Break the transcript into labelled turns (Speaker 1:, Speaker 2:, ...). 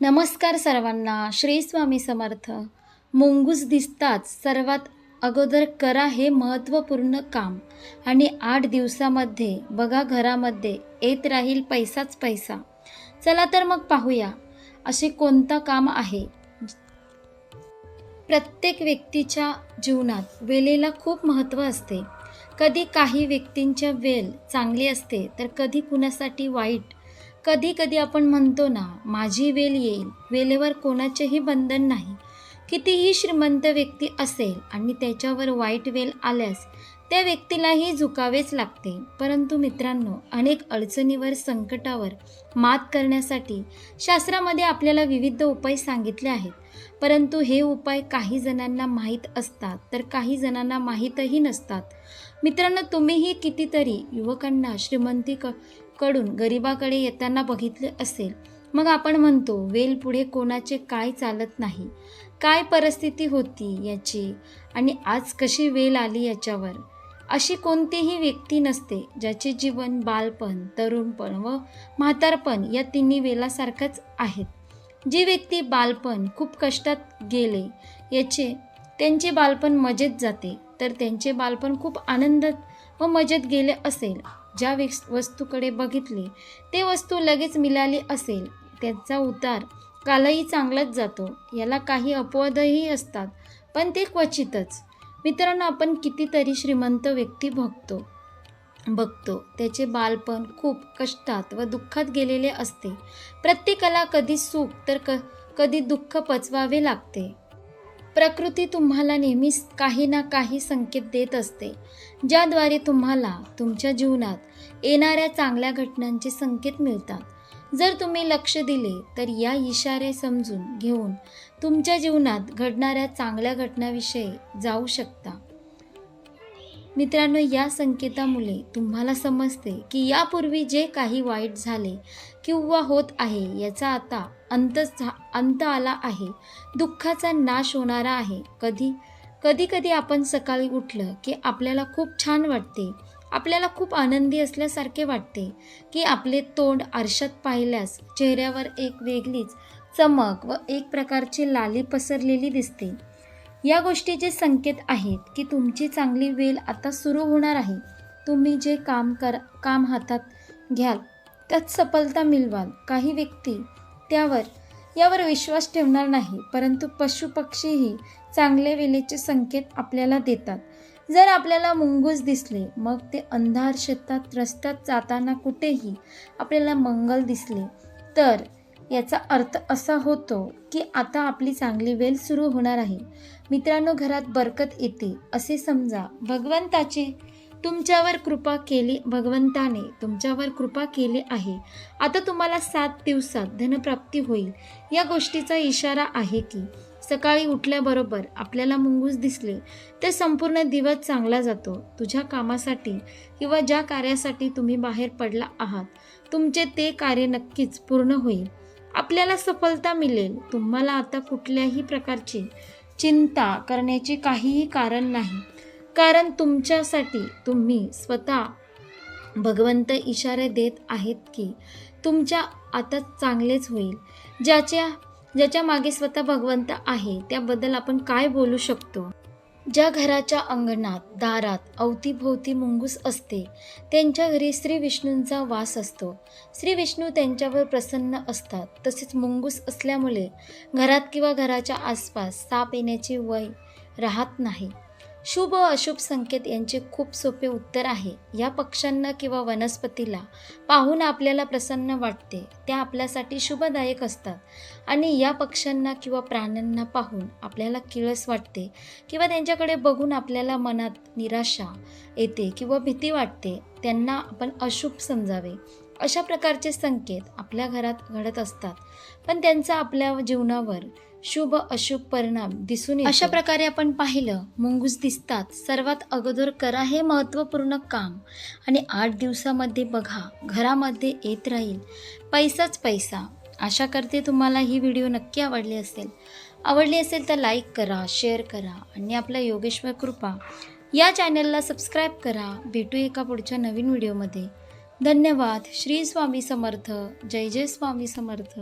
Speaker 1: नमस्कार सर्वांना श्री स्वामी समर्थ. मुंगूस दिसताच सर्वात अगोदर करा हे महत्त्वपूर्ण काम. आणि आठ दिवसामध्ये बघा घरामध्ये येत राहील पैसाच पैसा. चला तर मग पाहूया असे कोणतं काम आहे? प्रत्येक व्यक्तीच्या जीवनात वेळेला खूप महत्त्व असते. कधी काही व्यक्तींच्या वेल चांगली असते तर कधी कुणासाठी वाईट कधी कधी आपण म्हणतो ना माझी वेल येईल. वेलेवर कोणाचेही बंधन नाही. कितीही श्रीमंत व्यक्ती असेल आणि त्याच्यावर वाईट वेल आल्यास त्या व्यक्तीलाही झुकावेच लागते. परंतु मित्रांनो अनेक अडचणीवर संकटावर मात करण्यासाठी शास्त्रामध्ये आपल्याला विविध उपाय सांगितले आहेत. परंतु हे उपाय काही जणांना माहीत असतात तर काही जणांना माहीतही नसतात. मित्रांनो तुम्हीही कितीतरी युवकांना श्रीमंती क कडून गरिबाकडे येताना बघितले असेल. मग आपण म्हणतो वेल पुढे कोणाचे काय चालत नाही? काय परिस्थिती होती याची? आणि आज कशी वेल आली याच्यावर? अशी कोणतीही व्यक्ती नसते ज्याचे जीवन बालपण तरुणपण व म्हातारपण या तिन्ही वेलासारखंच आहेत. जी व्यक्ती बालपण खूप कष्टात गेले याचे त्यांचे बालपण मजेत जाते तर त्यांचे बालपण खूप आनंदात व मजेत गेले असेल. ज्या वस्तूकडे बघितले ते वस्तू लगेच मिळाली असेल. त्यांचा उतार कालही चांगलाच जातो. याला काही अपवादही असतात पण ते क्वचितच. मित्रांनो आपण कितीतरी श्रीमंत व्यक्ती बघतो बघतो. त्याचे बालपण खूप कष्टात व दुःखात गेलेले असते. प्रत्येकाला कधी सुख तर क कधी दुःख पचवावे लागते. प्रकृती तुम्हाला नेहमीच काही ना काही संकेत देत असते ज्याद्वारे तुम्हाला तुमच्या जीवनात येणाऱ्या चांगल्या घटनांचे संकेत मिळतात. जर तुम्ही लक्ष दिले तर या इशारे समजून घेऊन तुमच्या जीवनात घडणाऱ्या चांगल्या घटनाविषयी जाऊ शकता. मित्रांनो या संकेतामुळे तुम्हाला समजते की यापूर्वी जे काही वाईट झाले किंवा होत आहे याचा आता अंत झा अंत आला आहे. दुःखाचा नाश होणारा आहे. कधी कधी कधी आपण सकाळी उठलं की आपल्याला खूप छान वाटते. आपल्याला खूप आनंदी असल्यासारखे वाटते की आपले तोंड आरशात पाहिल्यास चेहऱ्यावर एक वेगळीच चमक व एक प्रकारची लाली पसरलेली दिसते. या गोष्टीचे संकेत आहेत की तुमची चांगली वेल आता सुरू होणार आहे. तुम्ही जे काम कर काम हातात घ्याल त्यात सफलता मिळवाल. काही व्यक्ती त्यावर यावर विश्वास ठेवणार नाही परंतु पशुपक्षीही चांगले वेळेचे संकेत आपल्याला देतात. जर आपल्याला मुंगूस दिसले मग ते अंधार शेतात रस्त्यात जाताना कुठेही आपल्याला मंगल दिसले. तर याचा अर्थ असा होतो की आता आपली चांगली वेल सुरू होणार आहे. मित्रांनो घरात बरकत येते असे समजा. भगवंताचे तुमच्यावर कृपा केली भगवंताने तुमच्यावर कृपा केली आहे. आता तुम्हाला सात दिवसात धनप्राप्ती होईल. या गोष्टीचा इशारा आहे की सकाळी उठल्याबरोबर आपल्याला मुंगूस दिसले तर संपूर्ण दिवस चांगला जातो. तुझ्या कामासाठी किंवा ज्या कार्यासाठी तुम्ही बाहेर पडला आहात तुमचे ते कार्य नक्कीच पूर्ण होईल. आपल्याला सफलता मिळेल. तुम्हाला आता कुठल्याही प्रकारची चिंता करण्याचे काहीही कारण नाही. कारण तुमच्यासाठी तुम्ही स्वतः भगवंत इशारे देत आहेत की तुमच्या आता चांगलेच होईल. ज्याच्या ज्याच्या मागे स्वतः भगवंत आहे त्याबद्दल आपण काय बोलू शकतो? ज्या घराच्या अंगणात दारात अवतीभोवती मुंगूस असते त्यांच्या घरी श्री विष्णूंचा वास असतो. श्री विष्णू त्यांच्यावर प्रसन्न असतात. तसेच मुंगूस असल्यामुळे घरात किंवा घराच्या आसपास साप येण्याची वय राहत नाही. शुभ व अशुभ संकेत यांचे खूप सोपे उत्तर आहे. या पक्ष्यांना किंवा वनस्पतीला पाहून आपल्याला प्रसन्न वाटते. त्या आपल्यासाठी शुभदायक असतात. आणि या पक्ष्यांना किंवा प्राण्यांना पाहून आपल्याला किळस वाटते किंवा त्यांच्याकडे बघून आपल्याला मनात निराशा येते किंवा भीती वाटते त्यांना आपण अशुभ समजावे. अशा प्रकारचे संकेत आपल्या घरात घडत असतात. पण त्यांचा आपल्या जीवनावर शुभ अशुभ परिणाम दिसून अशा प्रकारे आपण पाहिलं मुंगूस दिसतात. सर्वात अगोदर करा हे महत्त्वपूर्ण काम. आणि आठ दिवसामध्ये बघा घरामध्ये येत राहील. पैसाच पैसा. आशा करते तुम्हाला ही व्हिडिओ नक्की आवडली असेल. आवडली असेल तर लाईक करा शेअर करा आणि आपल्या योगेश्वर कृपा या चॅनलला सबस्क्राईब करा. भेटू एका पुढच्या नवीन व्हिडिओमध्ये. धन्यवाद. श्री स्वामी समर्थ. जय जय स्वामी समर्थ.